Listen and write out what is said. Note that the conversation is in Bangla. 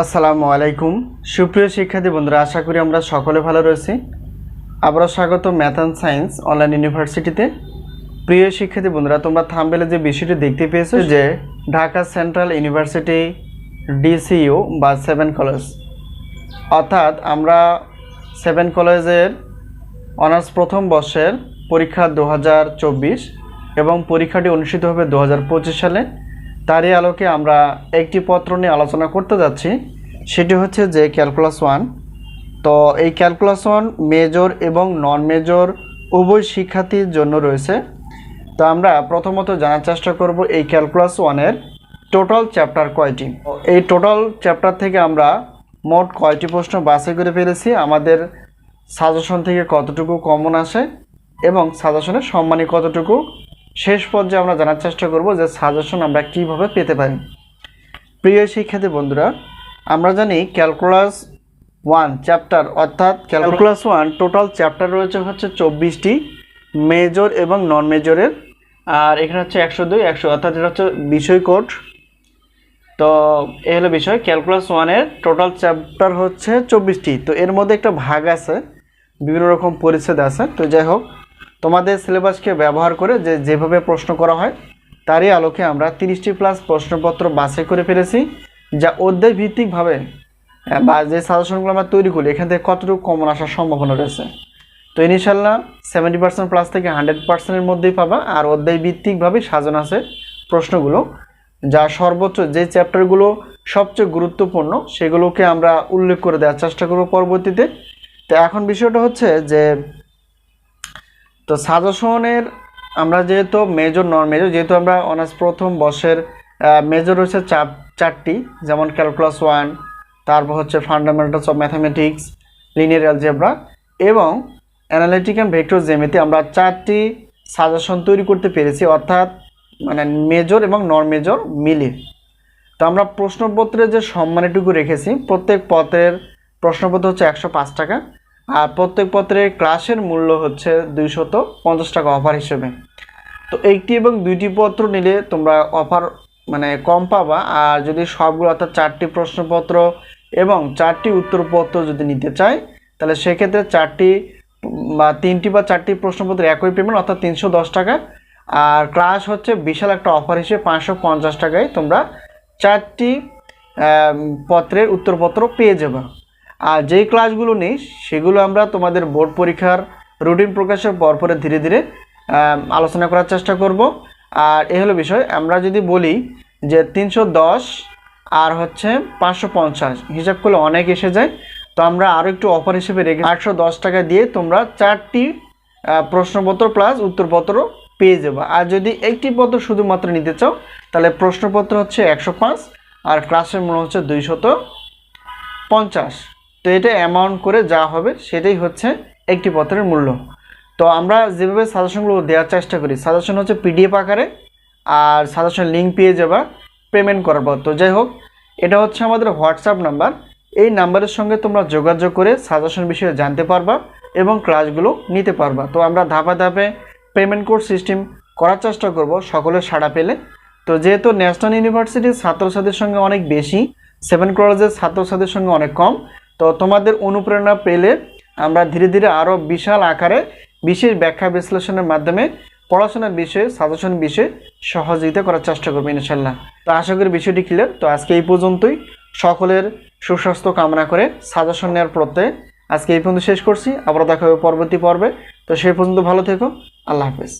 আসসালামু আলাইকুম। সুপ্রিয় শিক্ষার্থী বন্ধুরা, আশা করি আমরা সকলে ভালো রয়েছি। আবারও স্বাগত ম্যাথ অ্যান্ড সায়েন্স অনলাইন ইউনিভার্সিটিতে। প্রিয় শিক্ষার্থী বন্ধুরা, তোমরা থামবেলে যে বিষয়টি দেখতে পেয়েছ যে ঢাকা সেন্ট্রাল ইউনিভার্সিটি ডিসিইউ বা সেভেন কলেজ। অর্থাৎ আমরা সেভেন কলেজের অনার্স প্রথম বর্ষের পরীক্ষা দু হাজার চব্বিশ এবং পরীক্ষাটি অনুষ্ঠিত হবে দু হাজার পঁচিশ সালে। তারই আলোকে আমরা একটি পত্র নিয়ে আলোচনা করতে যাচ্ছি। সেটি হচ্ছে যে ক্যালকুলাস ওয়ান। তো এই ক্যালকুলাস ওয়ান মেজর এবং নন মেজর উভয় শিক্ষার্থীর জন্য রয়েছে। তো আমরা প্রথমত জানার চেষ্টা করব এই ক্যালকুলাস ওয়ানের টোটাল চ্যাপ্টার কয়টি। এই টোটাল চ্যাপ্টার থেকে আমরা মোট কয়টি প্রশ্ন বাছাই করে ফেলেছি? আমাদের সাজেশন থেকে কতটুকু কমন আসে এবং সাজেশনের সম্মানী কতটুকু শেষ পর্যায়ে আমরা জানার চেষ্টা করব যে সাজেশন আমরা কীভাবে পেতে পারি। প্রিয় শিক্ষার্থী বন্ধুরা, আমরা জানি ক্যালকুলাস ওয়ান চ্যাপ্টার অর্থাৎ ক্যালকুলাস ওয়ান টোটাল চ্যাপ্টার রয়েছে হচ্ছে চব্বিশটি মেজর এবং নন মেজরের আর এখানে হচ্ছে একশো দুই, একশো, অর্থাৎ এটা হচ্ছে বিষয় কোড। তো এ হলো বিষয় ক্যালকুলাস ওয়ানের টোটাল চ্যাপ্টার হচ্ছে চব্বিশটি। তো এর মধ্যে একটা ভাগ আছে, বিভিন্ন রকম পরিচ্ছেদ আছে। তো যাই হোক তোমাদের সিলেবাসকে ব্যবহার করে যে যেভাবে প্রশ্ন করা হয়, তারই আলোকে আমরা তিরিশটি প্লাস প্রশ্নপত্র বাছাই করে ফেলেছি, যা অধ্যায় ভিত্তিকভাবে বা যে সাজেশনগুলো আমরা তৈরি করি, এখান থেকে কতটুকু কমন আসার সম্ভাবনা রয়েছে। তো ইনশাল্লাহ সেভেন্টি পার্সেন্ট প্লাস থেকে হান্ড্রেড পার্সেন্টের মধ্যেই পাবা, আর অধ্যায় ভিত্তিকভাবে সাজানো আছে প্রশ্নগুলো, যা সর্বোচ্চ যে চ্যাপ্টারগুলো সবচেয়ে গুরুত্বপূর্ণ, সেগুলোকে আমরা উল্লেখ করে দেওয়ার চেষ্টা করব পরবর্তীতে। তো এখন বিষয়টা হচ্ছে যে তো সাজেশনের, আমরা যেহেতু মেজর নন মেজর যেহেতু আমরা অনার্স প্রথম বর্ষের মেজর রয়েছে চার, চারটি, যেমন ক্যালকুলাস ওয়ান তারপর হচ্ছে fundamentals of mathematics linear algebra এবং অ্যানালিটিক অ্যান্ড ভেক্টর জেমিতে আমরা চারটি সাজেশন তৈরি করতে পেরেছি, অর্থাৎ মানে মেজর এবং নন মেজর মিলে। তো আমরা প্রশ্নপত্রে যে সম্মানটুকু রেখেছি, প্রত্যেক পত্রের প্রশ্নপত্র হচ্ছে একশো পাঁচ টাকা। আর প্রত্যেক পত্রের ক্লাসের মূল্য হচ্ছে দুইশত পঞ্চাশ টাকা অফার হিসেবে। তো একটি এবং দুইটি পত্র নিলে তোমরা অফার মানে কম পাবা। আর যদি সবগুলো অর্থাৎ চারটি প্রশ্নপত্র এবং চারটি উত্তরপত্র যদি নিতে চাই তাহলে সেক্ষেত্রে চারটি বা তিনটি বা চারটি প্রশ্নপত্র একই পেমেন্ট অর্থাৎ তিনশো দশ টাকা। আর ক্লাস হচ্ছে বিশাল একটা অফার হিসেবে পাঁচশো পঞ্চাশ টাকায় তোমরা চারটি পত্রের উত্তরপত্র পেয়ে যাবে। আর যেই ক্লাসগুলো নেই, সেগুলো আমরা তোমাদের বোর্ড পরীক্ষার রুটিন প্রকাশের পরপরে ধীরে ধীরে আলোচনা করার চেষ্টা করব। আর এ হলো বিষয়, আমরা যদি বলি যে তিনশো দশ আর হচ্ছে পাঁচশো পঞ্চাশ, হিসাব করলে অনেক এসে যায়। তো আমরা আরও একটু অফার হিসেবে রেখে আটশো দশ টাকা দিয়ে তোমরা চারটি প্রশ্নপত্র প্লাস উত্তরপত্র পেয়ে যাবে। আর যদি একটি পত্র শুধুমাত্র নিতে চাও, তাহলে প্রশ্নপত্র হচ্ছে একশো পাঁচ আর ক্লাসের মূল্য হচ্ছে দুইশত পঞ্চাশ। তো এটা অ্যামাউন্ট করে যা হবে সেটাই হচ্ছে একটি পত্রের মূল্য। তো আমরা যেভাবে সাজেশনগুলো দেওয়ার চেষ্টা করি সাজেশন হচ্ছে পিডিএফ আকারে আর সাজেশন লিঙ্ক পেয়ে যাবা পেমেন্ট করার পর। তো যাই হোক, এটা হচ্ছে আমাদের হোয়াটসঅ্যাপ নাম্বার এই নাম্বারের সঙ্গে তোমরা যোগাযোগ করে সাজেশন বিষয়ে জানতে পারবা এবং ক্লাসগুলো নিতে পারবা। তো আমরা ধাপে ধাপে পেমেন্ট কোড সিস্টেম করার চেষ্টা করব সকলের সাড়া পেলে। তো যেহেতু ন্যাশনাল ইউনিভার্সিটির ছাত্রছাত্রীর সঙ্গে অনেক বেশি সেভেন কলেজের ছাত্রছাত্রীর সঙ্গে অনেক কম তো তোমাদের অনুপ্রেরণা পেলে আমরা ধীরে ধীরে আরও বিশাল আকারে বিশেষ ব্যাখ্যা বিশ্লেষণের মাধ্যমে পড়াশোনার বিষয়ে, সাজেশন বিষয়ে সহযোগিতা করার চেষ্টা করব ইনশাল্লাহ তো আশা করি বিষয়টি ক্লিয়ার তো আজকে এই পর্যন্তই। সকলের সুস্বাস্থ্য কামনা করে সাজেশন নেওয়ার প্রত্যয়ে আজকে এই পর্যন্ত শেষ করছি। আবার দেখা হবে পরবর্তী পর্বে। তো সেই পর্যন্ত ভালো থেকো। আল্লাহ হাফেজ।